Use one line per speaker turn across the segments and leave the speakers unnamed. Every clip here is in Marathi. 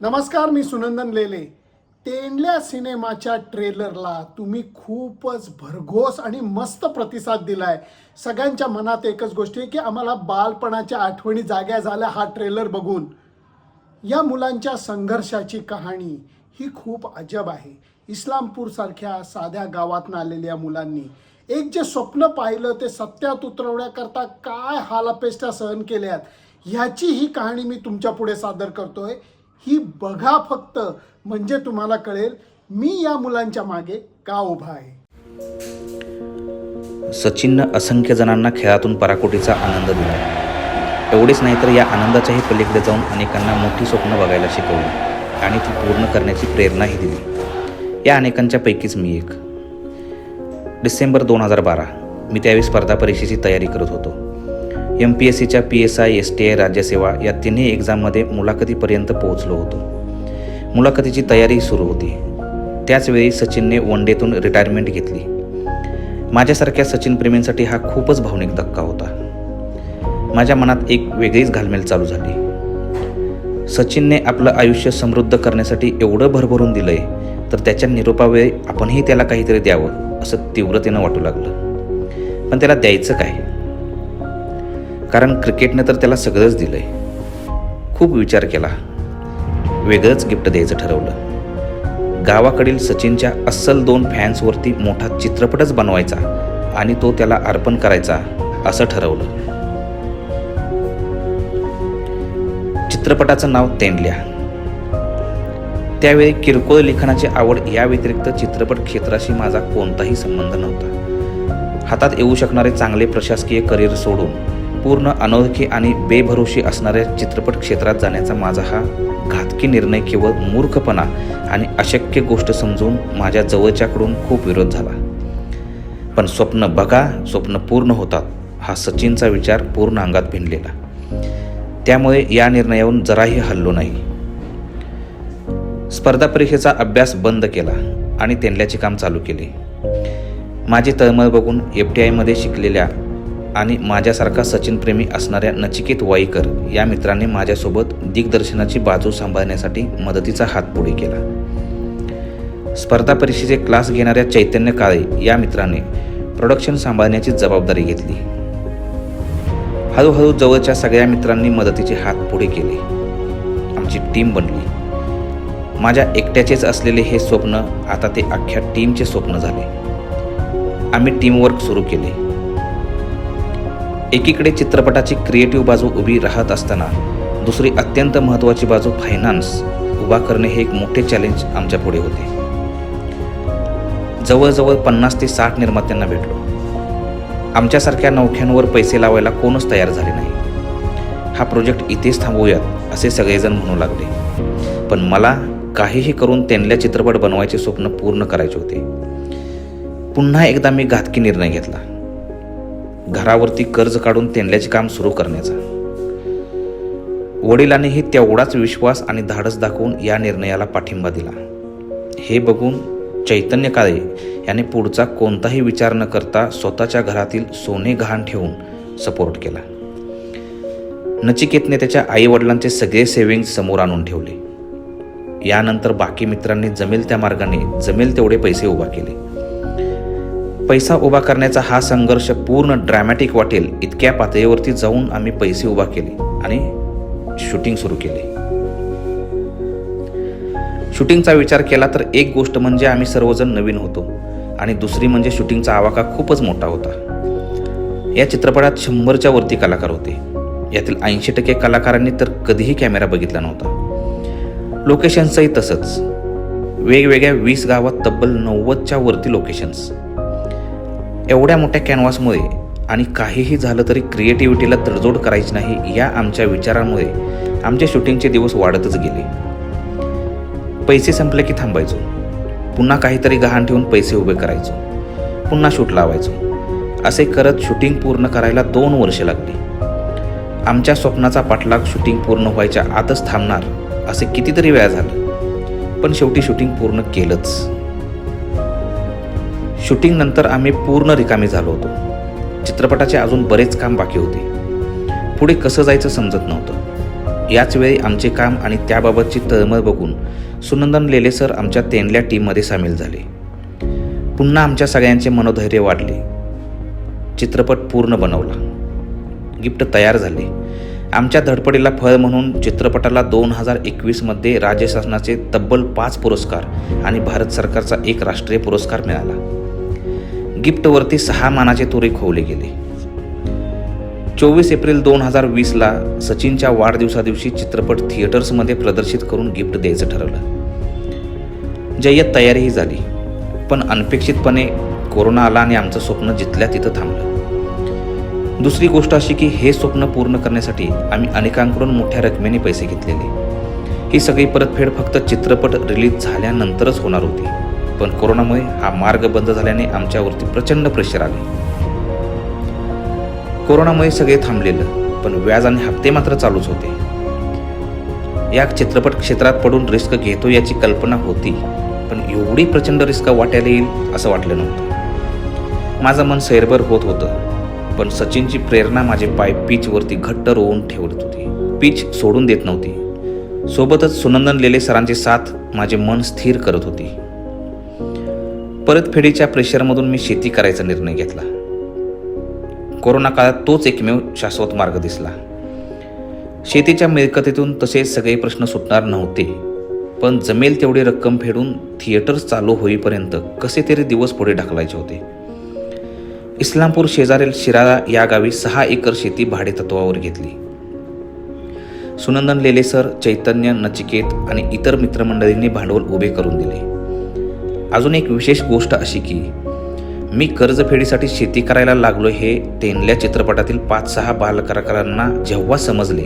नमस्कार मी सुनंदन लेले. तेंडल्या सिनेमाच्या ट्रेलरला तुम्ही खूपच भरघोस आणि मस्त प्रतिसाद दिलाय. सगळ्यांच्या मनात एकच गोष्ट आहे की आम्हाला बालपणाच्या आठवणी जाग्या झाल्या हा ट्रेलर बघून. या मुलांच्या संघर्षाची कहाणी ही खूप अजब आहे. इस्लामपूरसारख्या साध्या गावातनं आलेल्या मुलांनी एक जे स्वप्न पाहिलं ते सत्यात उतरवण्याकरता काय हालापेष्टा सहन केल्यात ह्याची ही कहाणी मी तुमच्यापुढे सादर करतोय. ही बघा फक्त. म्हणजे तुम्हाला कळेल मी या मुलांच्या मागे का उभा आहे.
सचिननं असंख्य जणांना खेळातून पराकोटीचा आनंद दिला. एवढेच नाही तर या आनंदाच्याही पलीकडे जाऊन अनेकांना मोठी स्वप्न बघायला शिकवली आणि ती पूर्ण करण्याची प्रेरणाही दिली. या अनेकांच्या पैकीच मी एक. डिसेंबर दोन हजार बारा. मी त्यावेळी स्पर्धा परीक्षेची तयारी करत होतो. एम पी एस सीच्या P S I S T I राज्यसेवा या तिन्ही एक्झाममध्ये मुलाखतीपर्यंत पोहोचलो होतो. मुलाखतीची तयारी सुरू होती. त्याचवेळी सचिनने वन डेतून रिटायरमेंट घेतली. माझ्यासारख्या सचिन प्रेमींसाठी हा खूपच भावनिक धक्का होता. माझ्या मनात एक वेगळीच घालमेल चालू झाली. सचिनने आपलं आयुष्य समृद्ध करण्यासाठी एवढं भरभरून दिलंय तर त्याच्या निरोपावेळी आपणही त्याला काहीतरी द्यावं असं तीव्रतेनं वाटू लागलं. पण त्याला द्यायचं काय? कारण क्रिकेटनं तर त्याला सगळंच दिलंय. खूप विचार केला. वेगळंच गिफ्ट द्यायचं ठरवलं. गावाकडील सचिनच्या अस्सल दोन फॅन्सवरती मोठा चित्रपटच बनवायचा आणि तो त्याला अर्पण करायचा असं ठरवलं. चित्रपटाचं नाव तेंडल्या. त्यावेळी किरकोळ लिखाणाची आवड या व्यतिरिक्त चित्रपट क्षेत्राशी माझा कोणताही संबंध नव्हता. हातात येऊ शकणारे चांगले प्रशासकीय करिअर सोडून पूर्ण अनोळखी आणि बेभरोशी असणाऱ्या चित्रपट क्षेत्रात जाण्याचा माझा हा घातकी निर्णय केवळ मूर्खपणा आणि अशक्य गोष्ट समजून माझ्या जवळच्याकडून खूप विरोध झाला. पण स्वप्न बघा स्वप्न पूर्ण होतात हा सचिनचा विचार पूर्ण अंगात भिनलेला. त्यामुळे या निर्णयावरून जराही हल्लो नाही. स्पर्धा परीक्षेचा अभ्यास बंद केला आणि तेंडल्याचे काम चालू केले. माझी तळमळ बघून एफ टी आयमध्ये शिकलेल्या आणि माझ्यासारखा सचिनप्रेमी असणाऱ्या नचिकेत वाईकर या मित्राने माझ्यासोबत दिग्दर्शनाची बाजू सांभाळण्यासाठी मदतीचा हात पुढे केला. स्पर्धा परीक्षेचे क्लास घेणाऱ्या चैतन्य काळे या मित्राने प्रोडक्शन सांभाळण्याची जबाबदारी घेतली. हळूहळू जवळच्या सगळ्या मित्रांनी मदतीचे हात पुढे केले. आमची टीम बनली. माझ्या एकट्याचेच असलेले हे स्वप्न आता ते अख्ख्या टीमचे स्वप्न झाले. आम्ही टीमवर्क सुरू केले. एकीकडे चित्रपटाची क्रिएटिव्ह बाजू उभी राहत असताना दुसरी अत्यंत महत्त्वाची बाजू फायनान्स उभा करणे हे एक मोठे चॅलेंज आमच्या पुढे होते. जवळजवळ पन्नास ते साठ निर्मात्यांना भेटलो. आमच्यासारख्या नौख्यांवर पैसे लावायला कोणच तयार झाले नाही. हा प्रोजेक्ट इथेच थांबवूयात असे सगळेजण म्हणू लागले. पण मला काहीही करून त्यांना चित्रपट बनवायचे स्वप्न पूर्ण करायचे होते. पुन्हा एकदा मी घातकी निर्णय घेतला. घरावरती कर्ज काढून तेंडल्याचे काम सुरू करण्याचा. वडिलांनीही तेवढाच विश्वास आणि धाडस दाखवून या निर्णयाला पाठिंबा दिला. हे बघून चैतन्य काळे याने पुढचा कोणताही विचार न करता स्वतःच्या घरातील सोने गहाण ठेवून सपोर्ट केला. नचिकेतने त्याच्या आईवडिलांचे सगळे सेव्हिंग्ज समोर आणून ठेवले. यानंतर बाकी मित्रांनी जमेल त्या मार्गाने जमेल तेवढे पैसे उभा केले. पैसा उभा करण्याचा हा संघर्ष पूर्ण ड्रॅमॅटिक वाटेल. इतक्या पातळीवरती जाऊन आम्ही पैसे उभा केले आणि शूटिंग सुरू केले. शूटिंगचा विचार केला तर एक गोष्ट म्हणजे आम्ही सर्वजण नवीन होतो आणि दुसरी म्हणजे शूटिंगचा आवाका खूपच मोठा होता. या चित्रपटात शंभरच्या वरती कलाकार होते. यातील ऐंशी टक्के कलाकारांनी तर कधीही कॅमेरा बघितला नव्हता. लोकेशन्सही तसंच. वेगवेगळ्या वीस गावात तब्बल नव्वदच्या वरती लोकेशन्स एवढ्या मोठ्या कॅनव्हासमुळे आणि काहीही झालं तरी क्रिएटिव्हिटीला तडजोड करायची नाही या आमच्या विचारांमुळे आमचे शूटिंगचे दिवस वाढतच गेले. पैसे संपले की थांबायचो. पुन्हा काहीतरी गहाण ठेवून पैसे उभे करायचो. पुन्हा शूट लावायचो. असे करत शूटिंग पूर्ण करायला दोन वर्षे लागली. आमच्या स्वप्नाचा पाठलाग शूटिंग पूर्ण व्हायच्या आतच थांबणार असे कितीतरी वेळा झालं. पण शेवटी शूटिंग पूर्ण केलंच. शूटिंगनंतर आम्ही पूर्ण रिकामी झालो होतो. चित्रपटाचे अजून बरेच काम बाकी होते. पुढे कसं जायचं समजत नव्हतं. याच वेळी आमचे काम आणि त्याबाबतची तळमळ बघून सुनंदन लेले सर आमच्या तेंडल्या टीममध्ये सामील झाले. पुन्हा आमच्या सगळ्यांचे मनोधैर्य वाढले. चित्रपट पूर्ण बनवला. गिफ्ट तयार झाले. आमच्या धडपडीला फळ म्हणून चित्रपटाला दोन हजार एकवीसमध्ये राज्य शासनाचे तब्बल पाच पुरस्कार आणि भारत सरकारचा एक राष्ट्रीय पुरस्कार मिळाला. गिफ्टवरती सहा मानाचे तुरे खोवले गेले. चोवीस एप्रिल दोन हजार वीसला सचिनच्या वाढदिवसादिवशी चित्रपट थिएटर्समध्ये प्रदर्शित करून गिफ्ट द्यायचं ठरवलं. जय्यत तयारीही झाली पण अनपेक्षितपणे कोरोना आला आणि आमचं स्वप्न जिथल्या तिथं थांबलं. दुसरी गोष्ट अशी की हे स्वप्न पूर्ण करण्यासाठी आम्ही अनेकांकडून मोठ्या रकमेने पैसे घेतलेले. ही सगळी परतफेड फक्त चित्रपट रिलीज झाल्यानंतरच होणार होती. पण कोरोनामुळे हा मार्ग बंद झाल्याने आमच्यावरती प्रचंड प्रेशर आले. कोरोनामुळे सगळे थांबलेलं पण व्याज आणि हप्ते मात्र चालूच होते. या चित्रपट क्षेत्रात पडून रिस्क घेतो याची कल्पना होती पण एवढी प्रचंड रिस्क वाटायला येईल असं वाटलं नव्हतं. माझं मन सैरभर होत होतं पण सचिनची प्रेरणा माझे पाय पिचवरती घट्ट रोवून ठेवत होती. पिच सोडून देत नव्हती. सोबतच सुनंदन लेले सरांची साथ माझे मन स्थिर करत होती. परतफेडीच्या प्रेशरमधून मी शेती करायचा निर्णय घेतला. कोरोना काळात तोच एकमेव शाश्वत मार्ग दिसला. शेतीच्या मिळकतीतून तसे सगळे प्रश्न सुटणार नव्हते पण जमेल तेवढी रक्कम फेडून थिएटर्स चालू होईपर्यंत कसे तरी दिवस पुढे ढकलायचे होते. इस्लामपूर शेजारील शिराळा या गावी सहा एकर शेती भाडे तत्वावर घेतली. सुनंदन लेले सर चैतन्य नचिकेत आणि इतर मित्रमंडळींनी भांडवल उभे करून दिले. अजून एक विशेष गोष्ट अशी की मी कर्जफेडीसाठी शेती करायला लागलो हे तेनल्या चित्रपटातील पाच सहा बालकलाकारांना जेव्हा समजले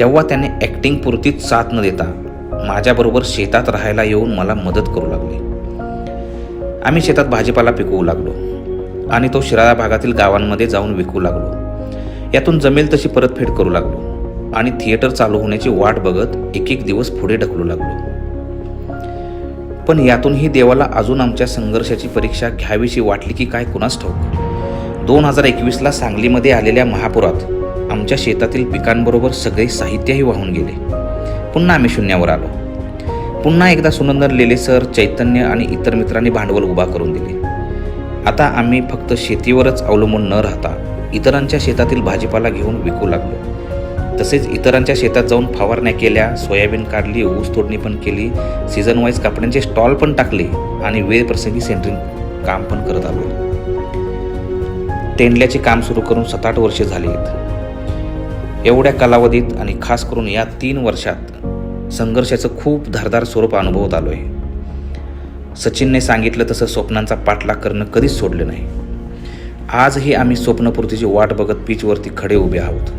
तेव्हा त्याने ॲक्टिंग पुरतीच साथ न देता माझ्याबरोबर शेतात राहायला येऊन मला मदत करू लागले. आम्ही शेतात भाजीपाला पिकवू लागलो आणि तो शिराळा भागातील गावांमध्ये जाऊन विकू लागलो. यातून जमेल तशी परतफेड करू लागलो आणि थिएटर चालू होण्याची वाट बघत एक एक दिवस पुढे ढकलू लागलो. पण यातूनही देवाला अजून आमच्या संघर्षाची परीक्षा घ्यावीशी वाटली की काय कुणास ठाऊक? दोन हजार एकवीसला सांगलीमध्ये आलेल्या महापुरात आमच्या शेतातील पिकांबरोबर सगळे साहित्यही वाहून गेले. पुन्हा आम्ही शून्यावर आलो. पुन्हा एकदा सुनंदन लेले सर चैतन्य आणि इतर मित्रांनी भांडवल उभा करून दिले. आता आम्ही फक्त शेतीवरच अवलंबून न राहता इतरांच्या शेतातील भाजीपाला घेऊन विकू लागलो. तसेच इतरांच्या शेतात जाऊन फवारण्या केल्या सोयाबीन काढली ऊस तोडणी पण केली सीझन वाईज कपड्यांचे स्टॉल पण टाकले आणि वेळप्रसंगी सेंटरिंग काम पण करत आलो. तेंडल्याचे काम सुरू करून सात आठ वर्षे झाली आहेत. एवढ्या कालावधीत आणि खास करून या तीन वर्षात संघर्षाचं खूप धारदार स्वरूप अनुभवत आलो आहे सचिनने सांगितलं तसं स्वप्नांचा पाठलाग करणं कधीच सोडलं नाही. आजही आम्ही स्वप्नपूर्तीची वाट बघत पीचवरती खडे उभे आहोत.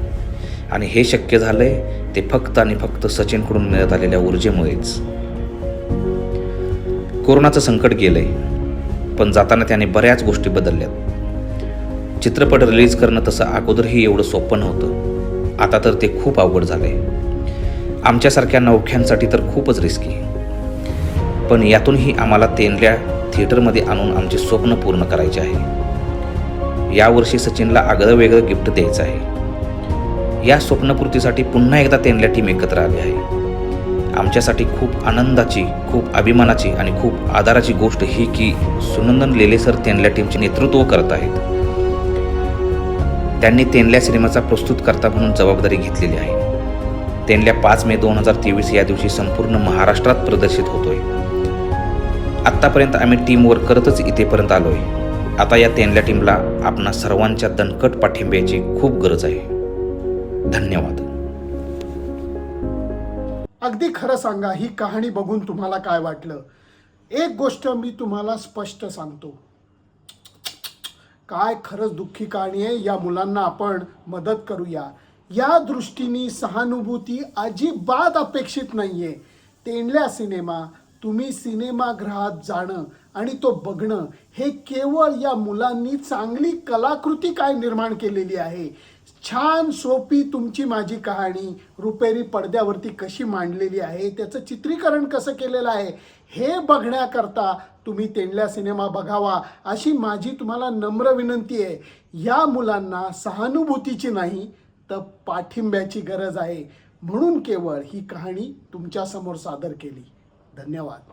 आणि हे शक्य झालंय ते फक्त आणि फक्त सचिनकडून मिळत आलेल्या ऊर्जेमुळेच. कोरोनाचं संकट गेलंय पण जाताना त्याने बऱ्याच गोष्टी बदलल्यात. चित्रपट रिलीज करणं तसं अगोदरही एवढं सोपं नव्हतं. आता तर ते खूप अवघड झालंय. आमच्यासारख्या नौख्यांसाठी तर खूपच रिस्की पण यातूनही आम्हाला तेनल्या थिएटरमध्ये आणून आमचे स्वप्न पूर्ण करायचे आहे. यावर्षी सचिनला आगळं वेगळं गिफ्ट द्यायचं आहे. या स्वप्नपूर्तीसाठी पुन्हा एकदा तेनल्या टीम एकत्र आली आहे. आमच्यासाठी खूप आनंदाची खूप अभिमानाची आणि खूप आधाराची गोष्ट ही की सुनंदन लेले सर तेनल्या टीमचे नेतृत्व करत आहेत. त्यांनी तेनल्या सिनेमाचा प्रस्तुतकर्ता म्हणून जबाबदारी घेतलेली आहे. तेनल्या पाच मे दोन हजार तेवीस या दिवशी संपूर्ण महाराष्ट्रात प्रदर्शित होतोय. आत्तापर्यंत आम्ही टीमवर करतच इथेपर्यंत आलोय. आता या तेनल्या टीमला आपणा सर्वांच्या दणकट पाठिंब्याची खूप गरज आहे. धन्यवाद.
अगदी खरं सांगा ही कहाणी बघून तुम्हाला काय वाटलं? एक गोष्ट मी तुम्हाला स्पष्ट सांगतो. काय खरंच दुःखी कहाणी आहे या मुलांना आपण मदत करूया. या दृष्टीने सहानुभूती अजिबात अपेक्षित नाहीये. तेंडल्या सिनेमा तुम्ही सिनेमागृहात जाणं आणि तो बघणं हे केवळ या मुलांनी चांगली कलाकृती काय निर्माण केलेली आहे? छान सोपी तुमची माझी कहाणी रुपेरी पडद्यावरती कशी मांडलेली आहे त्याचं चित्रीकरण कसं केलेलं आहे हे बघण्याकरता तुम्ही तेंडल्या सिनेमा बघावा अशी माझी तुम्हाला नम्र विनंती आहे. या मुलांना सहानुभूतीची नाही तर पाठिंब्याची गरज आहे. म्हणून केवळ ही कहाणी तुमच्यासमोर सादर केली. धन्यवाद.